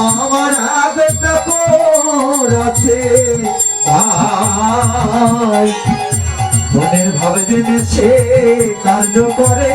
আমার আবেদা আছে। ভাই মনের ভাবে জেনেছে কার্য করে।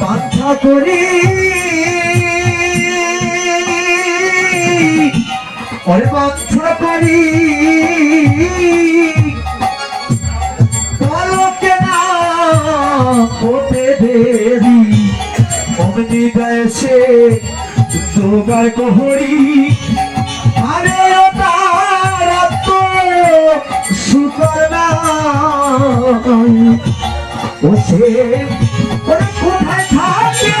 বাধা করি। ওরে বাধা করি। না গায়ে সে তোমার কোহরি আরে ওটা খবর নাই ও সে কোথায় থাকে?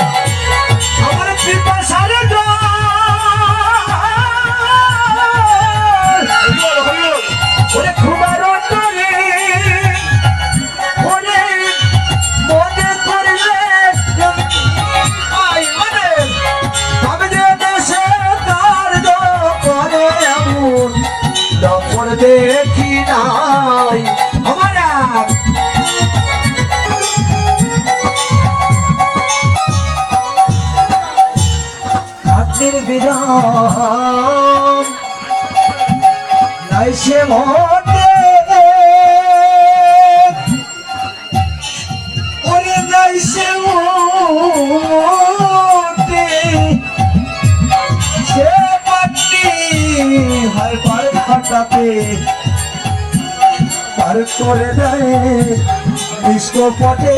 নাই সে মনে। ওরে নাই সে মনে। সে পাটি হায় পার ঘটাতে পার করে দেয় বিশ্ব পটে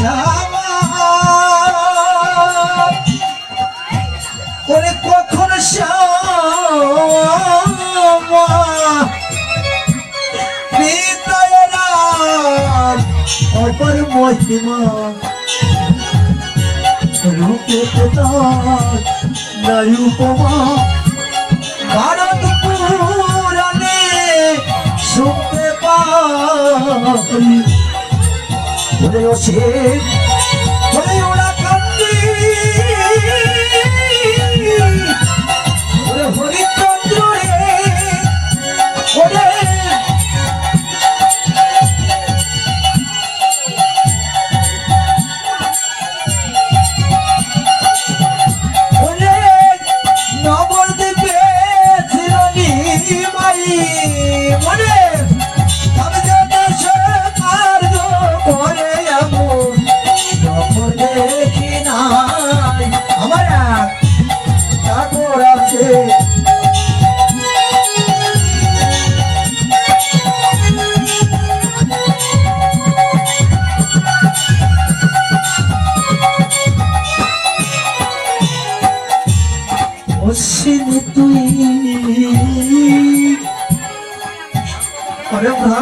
Come on. মহিমা রূপে তার নাই উপমা। ভারত পুরাণে শুনতে পাই। ওরে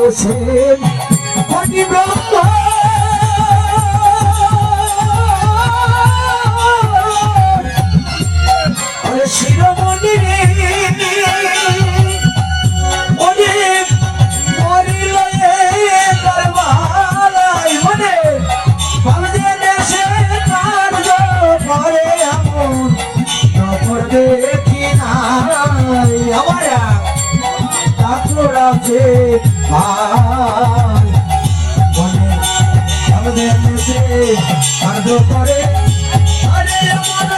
হোসেন হরি ব্রহ্মা। কার্য করে আরে আমার